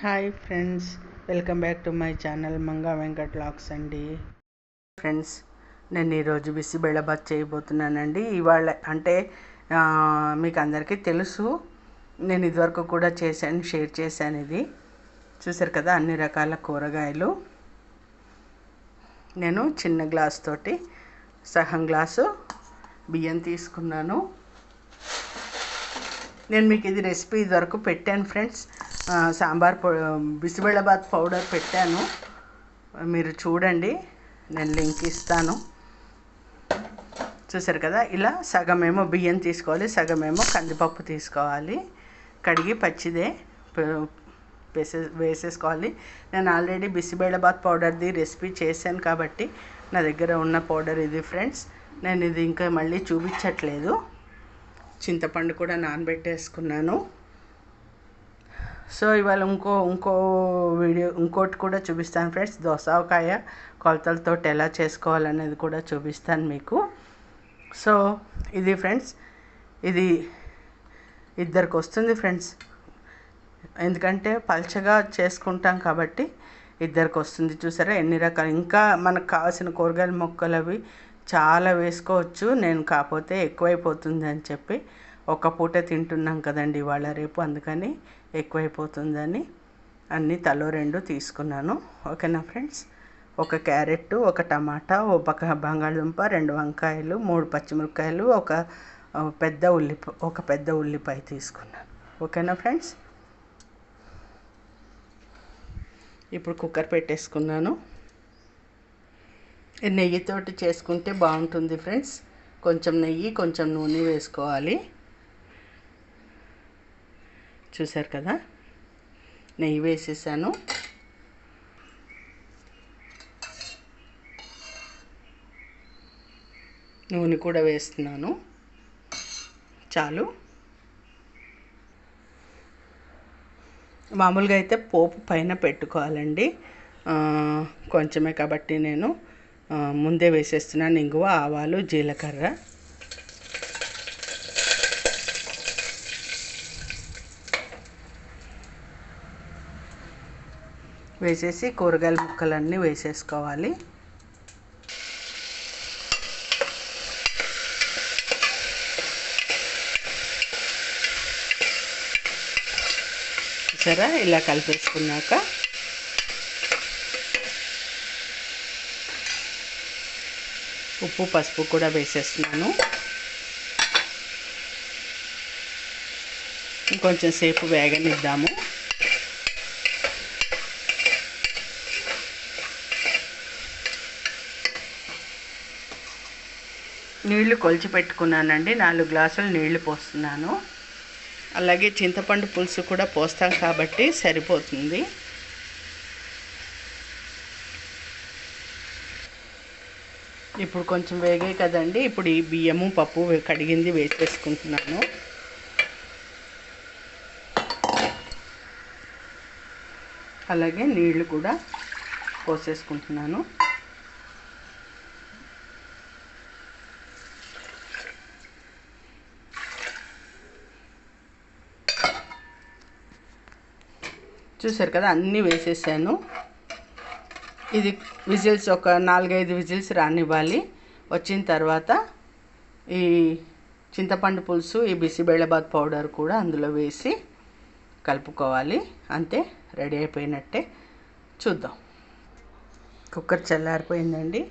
Hi friends welcome back to my channel Manga Venkat lakhs అండి. Friends నేను ఈరోజు బిసిబెళ్ళబాత్ చేయబోతున్నానండి. ఇవాళ అంటే మీకు అందరికీ తెలుసు నేను ఇదివరకు కూడా చేశాను షేర్ చేశాను ఇది. చూసారు కదా అన్ని రకాల కూరగాయలు. నేను చిన్న గ్లాస్ తోటి సగం గ్లాసు బియ్యం తీసుకున్నాను. నేను మీకు ఇది రెసిపీ ఇదివరకు పెట్టాను ఫ్రెండ్స్ సాంబార్ పౌ బిసిబెళ్ళబాత్ పౌడర్ పెట్టాను. మీరు చూడండి నేను లింక్ ఇస్తాను. చూసారు కదా ఇలా సగమేమో బియ్యం తీసుకోవాలి సగమేమో కందిపప్పు తీసుకోవాలి. కడిగి పచ్చిదే వేసే వేసేసుకోవాలి. నేను ఆల్రెడీ బిసిబేళబాత్ పౌడర్ది రెసిపీ చేశాను కాబట్టి నా దగ్గర ఉన్న పౌడర్ ఇది ఫ్రెండ్స్. నేను ఇది ఇంకా మళ్ళీ చూపించట్లేదు. చింతపండు కూడా నానబెట్టేసుకున్నాను. సో ఇవాళ ఇంకో ఇంకో వీడియో ఇంకోటి కూడా చూపిస్తాను ఫ్రెండ్స్. దోసకాయ కొలతలతో ఎలా చేసుకోవాలనేది కూడా చూపిస్తాను మీకు. సో ఇది ఫ్రెండ్స్ ఇది ఇద్దరికి వస్తుంది ఫ్రెండ్స్. ఎందుకంటే పల్చగా చేసుకుంటాం కాబట్టి ఇద్దరికి వస్తుంది చూసారా? ఎన్ని రకాలు. ఇంకా మనకు కావాల్సిన కూరగాయల మొక్కలు అవి చాలా వేసుకోవచ్చు. నేను కాకపోతే ఎక్కువైపోతుంది అని చెప్పి. ఒక పూట తింటున్నాం కదండి ఇవాళ రేపు అందుకని ఎక్కువైపోతుందని అన్నీ తలో రెండు తీసుకున్నాను. ఓకేనా ఫ్రెండ్స్? ఒక క్యారెట్ ఒక టమాటా ఒక బంగాళదుంప రెండు వంకాయలు మూడు పచ్చిమిరపకాయలు ఒక పెద్ద ఉల్లిపాయ ఒక పెద్ద ఉల్లిపాయ తీసుకున్నాను. ఓకేనా ఫ్రెండ్స్? ఇప్పుడు కుక్కర్ పెట్టేసుకున్నాను. నెయ్యితోటి చేసుకుంటే బాగుంటుంది ఫ్రెండ్స్. కొంచెం నెయ్యి కొంచెం నూనె వేసుకోవాలి. చూసారు కదా? నెయ్యి వేసేసాను. నూనె కూడా వేస్తున్నాను. చాలు. మామూలుగా అయితే పోపు పైన పెట్టుకోవాలండి. కొంచెమే కాబట్టి నేను ముందే వేసేస్తున్నాను. ఇంగువ ఆవాలు జీలకర్ర. వేసేసి కూరగాయల ముక్కలన్నీ వేసేసుకోవాలి. సరే ఇలా కలిపేసుకున్నాక ఉప్పు పసుపు కూడా వేసేస్తున్నాను. ఇంకొంచెం సేపు వేగనిద్దాము. నీళ్ళు కొలిచి పెట్టుకున్నానండి. నాలుగు గ్లాసులు నీళ్ళు పోస్తున్నాను. అలాగే చింతపండు పులుసు కూడా పోస్తాం కాబట్టి సరిపోతుంది. ఇప్పుడు కొంచెం వేగాయి కదండి. ఇప్పుడు ఈ బియ్యము పప్పు కడిగింది వేసేసుకుంటున్నాను. అలాగే నీళ్ళు కూడా పోసేసుకుంటున్నాను. చూసారు కదా అన్నీ వేసేసాను. ఇది విజిల్స్ ఒక నాలుగైదు విజిల్స్ రానివ్వాలి. వచ్చిన తర్వాత ఈ చింతపండు పులుసు ఈ బిసిబేళబాద్ పౌడర్ కూడా అందులో వేసి కలుపుకోవాలి. అంతే రెడీ అయిపోయినట్టే చూద్దాం. కుక్కర్ చల్లారిపోయిందండి.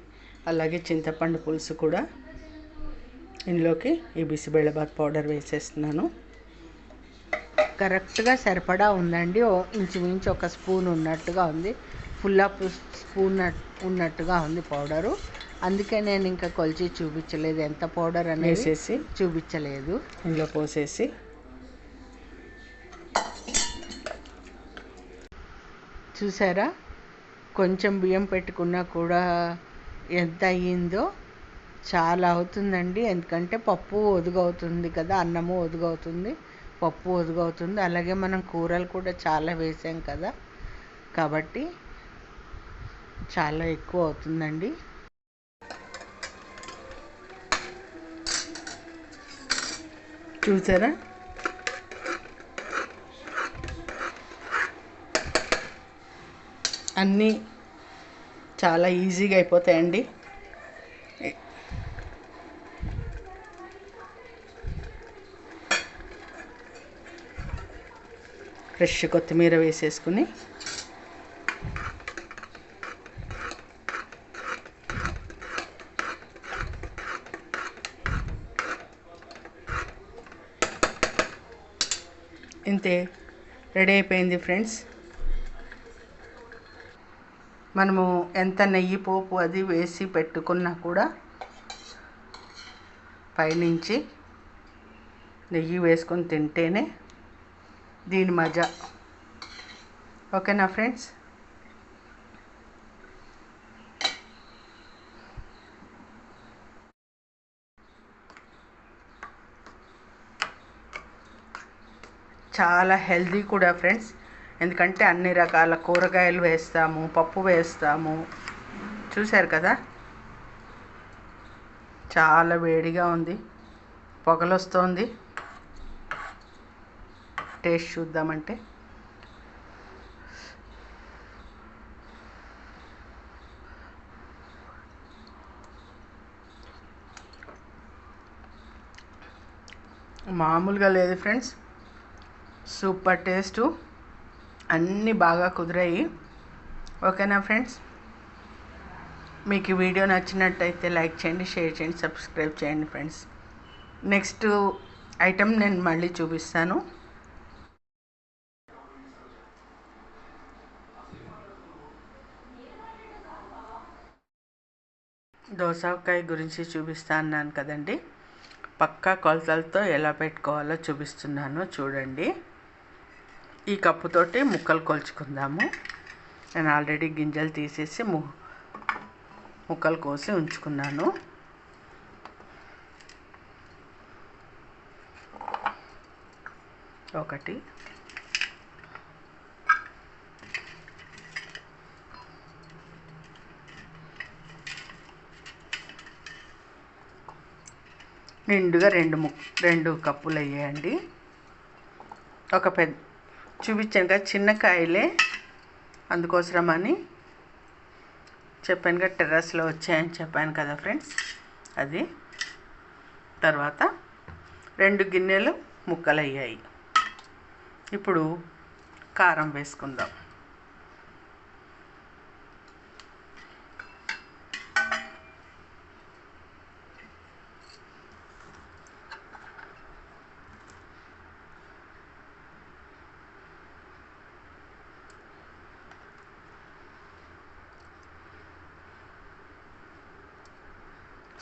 అలాగే చింతపండు పులుసు కూడా ఇందులోకి ఈ బిసిబేళబాద్ పౌడర్ వేసేస్తున్నాను. కరెక్ట్గా సరిపడా ఉందండి. ఓ ఇంచుమించు ఒక స్పూన్ ఉన్నట్టుగా ఉంది. ఫుల్ ఆఫ్ స్పూన్ ఉన్నట్టుగా ఉంది పౌడరు. అందుకే నేను ఇంకా కొలిచి చూపించలేదు. ఎంత పౌడర్ అనేది వేసేసి చూపించలేదు. ఇందులో పోసేసి చూసారా? కొంచెం బియ్యం పెట్టుకున్నా కూడా ఎంత అయ్యిందో చాలా అవుతుందండి. ఎందుకంటే పప్పు ఒదుగవుతుంది కదా అన్నము ఒదుగవుతుంది. పప్పు ఒదుగవుతుంది అలాగే మనం కూరలు కూడా చాలా వేసాం కదా. కాబట్టి చాలా ఎక్కువ అవుతుందండి. చూసారా? అన్నీ చాలా ఈజీగా అయిపోతాయండి. ఫ్రెష్ కొత్తిమీర వేసేసుకుని. ఇంతే రెడీ అయిపోయింది ఫ్రెండ్స్. మనము ఎంత నెయ్యి పోపు అది వేసి పెట్టుకున్నా కూడా పైనుంచి నెయ్యి వేసుకొని తింటేనే దీని మజా. ఓకేనా ఫ్రెండ్స్? చాలా హెల్దీ కూడా ఫ్రెండ్స్. ఎందుకంటే అన్ని రకాల కూరగాయలు వేస్తాము పప్పు వేస్తాము. చూశారు కదా? చాలా వేడిగా ఉంది. పొగలొస్తోంది. టేస్ట్ చూద్దామంటే. మామూలుగా లేదు ఫ్రెండ్స్. Super taste. అన్నీ బాగా కుదిరాయి. ఓకేనా ఫ్రెండ్స్? మీకు ఈ వీడియో నచ్చినట్టయితే లైక్ చేయండి షేర్ చేయండి సబ్స్క్రైబ్ చేయండి ఫ్రెండ్స్. నెక్స్ట్ ఐటెం నేను మళ్ళీ చూపిస్తాను. దోసకాయ గురించి చూపిస్తా అన్నాను కదండి. పక్కా కొలతలతో ఎలా పెట్టుకోవాలో చూపిస్తున్నాను చూడండి. ఈ కప్పుతోటి ముక్కలు కొలుచుకుందాము. నేను ఆల్రెడీ గింజలు తీసేసి ము ముక్కలు కోసి ఉంచుకున్నాను. ఒకటి. నిండుగా రెండు ము రెండు కప్పులు వేయండి. ఒక పెద్ద చూపించాను కదా చిన్న కాయలే అందుకోసమని చెప్పాను కదా టెర్రస్లో వచ్చాయని చెప్పాను కదా ఫ్రెండ్స్ అది. తర్వాత రెండు గిన్నెలు ముక్కలు అయ్యాయి ఇప్పుడు కారం వేసుకుందాం.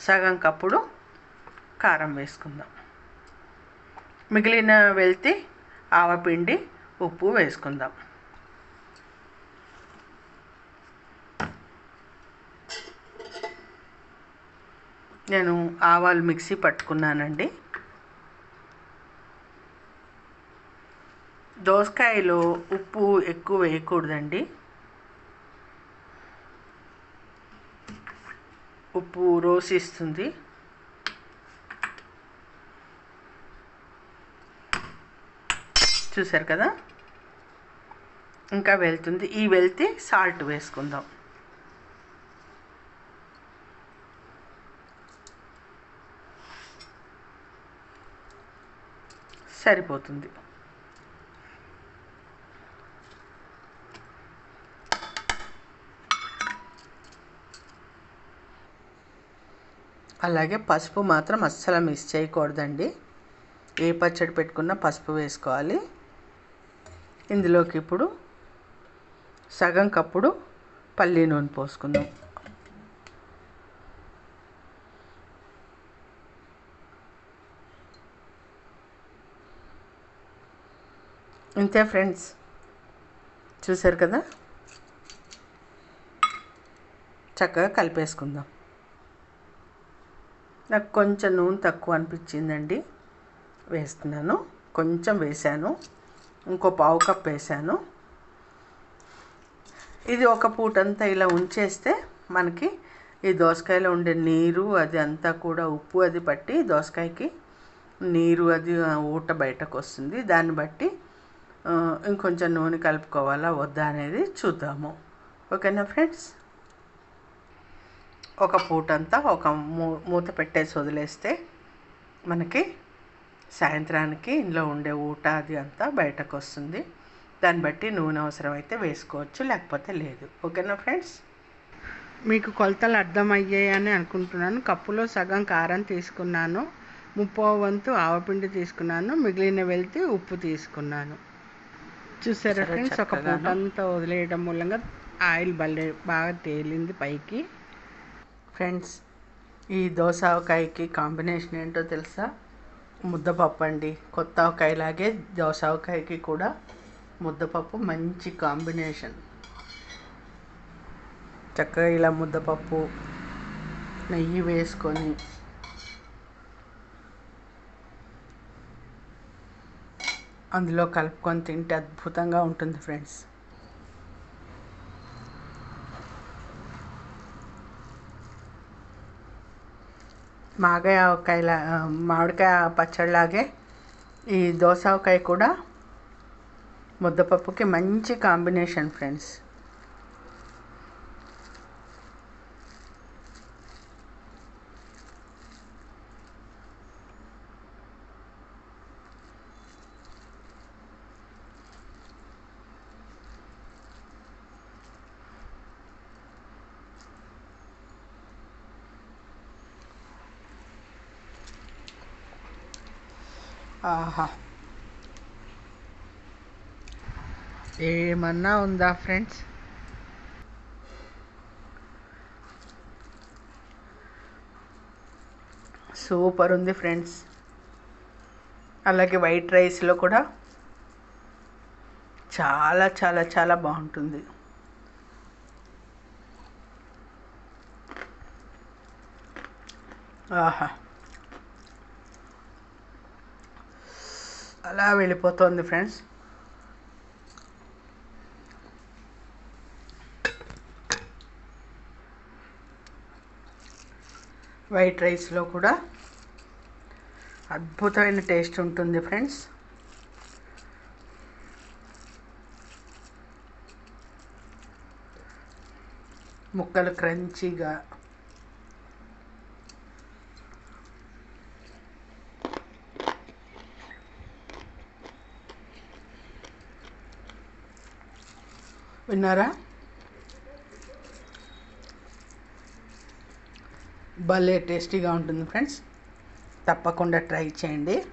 సగం కప్పుడు కారం వేసుకుందాం. మిగిలిన వెళ్తే ఆవపిండి ఉప్పు వేసుకుందాం. నేను ఆవాలు మిక్సీ పట్టుకున్నానండి. దోసకాయలో ఉప్పు ఎక్కువ వేయకూడదండి. ఉప్పు రోసిస్తుంది. చూసారు కదా? ఇంకా వెళ్తుంది. ఈ వెళ్తే సాల్ట్ వేసుకుందాం. సరిపోతుంది. అలాగే పసుపు మాత్రం అస్సలు మిస్ చేయకూడదండి. ఏ పచ్చడి పెట్టుకున్నా పసుపు వేసుకోవాలి. ఇందులోకి ఇప్పుడు సగం కప్పుడు పల్లి నూనె పోసుకుందాం. ఇంతే ఫ్రెండ్స్. చూసారు కదా? చక్కగా కలిపేసుకుందాం. నాకు కొంచెం నూనె తక్కువ అనిపించిందండి. వేస్తున్నాను. కొంచెం వేసాను ఇంకో పావు కప్ వేసాను ఇది ఒక పూటంతా ఇలా ఉంచేస్తే మనకి ఈ దోసకాయలో ఉండే నీరు అది అంతా కూడా ఉప్పు అది పట్టి దోసకాయకి నీరు అది ఊట బయటకు వస్తుంది. దాన్ని బట్టి ఇంకొంచెం నూనె కలుపుకోవాలా వద్దా అనేది చూద్దాము. ఓకేనా ఫ్రెండ్స్? ఒక పూటంతా ఒక మూ మూత పెట్టేసి వదిలేస్తే మనకి సాయంత్రానికి ఇంట్లో ఉండే ఊట అది అంతా బయటకు వస్తుంది దాన్ని బట్టి నూనె అవసరమైతే వేసుకోవచ్చు లేకపోతే లేదు. ఓకేనా ఫ్రెండ్స్? మీకు కొలతలు అర్థమయ్యాయని అనుకుంటున్నాను. కప్పులో సగం కారం తీసుకున్నాను. ముప్పో వంతు ఆవపిండి తీసుకున్నాను. మిగిలిన వెళ్తే ఉప్పు తీసుకున్నాను. చూసారా సరే, ఫ్రెండ్స్? ఒక చక్కగాను. పూట అంతా వదిలేయడం మూలంగా ఆయిల్ భలే బాగా తేలింది పైకి. ఫ్రెండ్స్ ఈ దోసకాయకి కాంబినేషన్ ఏంటో తెలుసా? ముద్దపప్పు అండి కొత్త ఆవకాయలాగే దోసవకాయకి కూడా ముద్దపప్పు మంచి కాంబినేషన్. చక్కగా ఇలా ముద్దపప్పు నెయ్యి వేసుకొని అందులో కలుపుకొని తింటే అద్భుతంగా ఉంటుంది ఫ్రెండ్స్. మాగాయ ఆవకాయలా మామిడికాయ పచ్చడిలాగే ఈ దోస ఆవకాయ కూడా ముద్దపప్పుకి మంచి కాంబినేషన్ ఫ్రెండ్స్. ఆహా. ఏమన్నా ఉందా ఫ్రెండ్స్? సూపర్ ఉంది ఫ్రెండ్స్. అలాగే వైట్ రైస్లో కూడా చాలా చాలా చాలా బాగుంటుంది. ఆహా. అలా వెళ్ళిపోతుంది ఫ్రెండ్స్. వైట్ రైస్లో కూడా అద్భుతమైన టేస్ట్ ఉంటుంది ఫ్రెండ్స్. ముక్కలు క్రంచీగా విన్నారా? భలే టేస్టీగా ఉంటుంది ఫ్రెండ్స్. తప్పకుండా ట్రై చేయండి.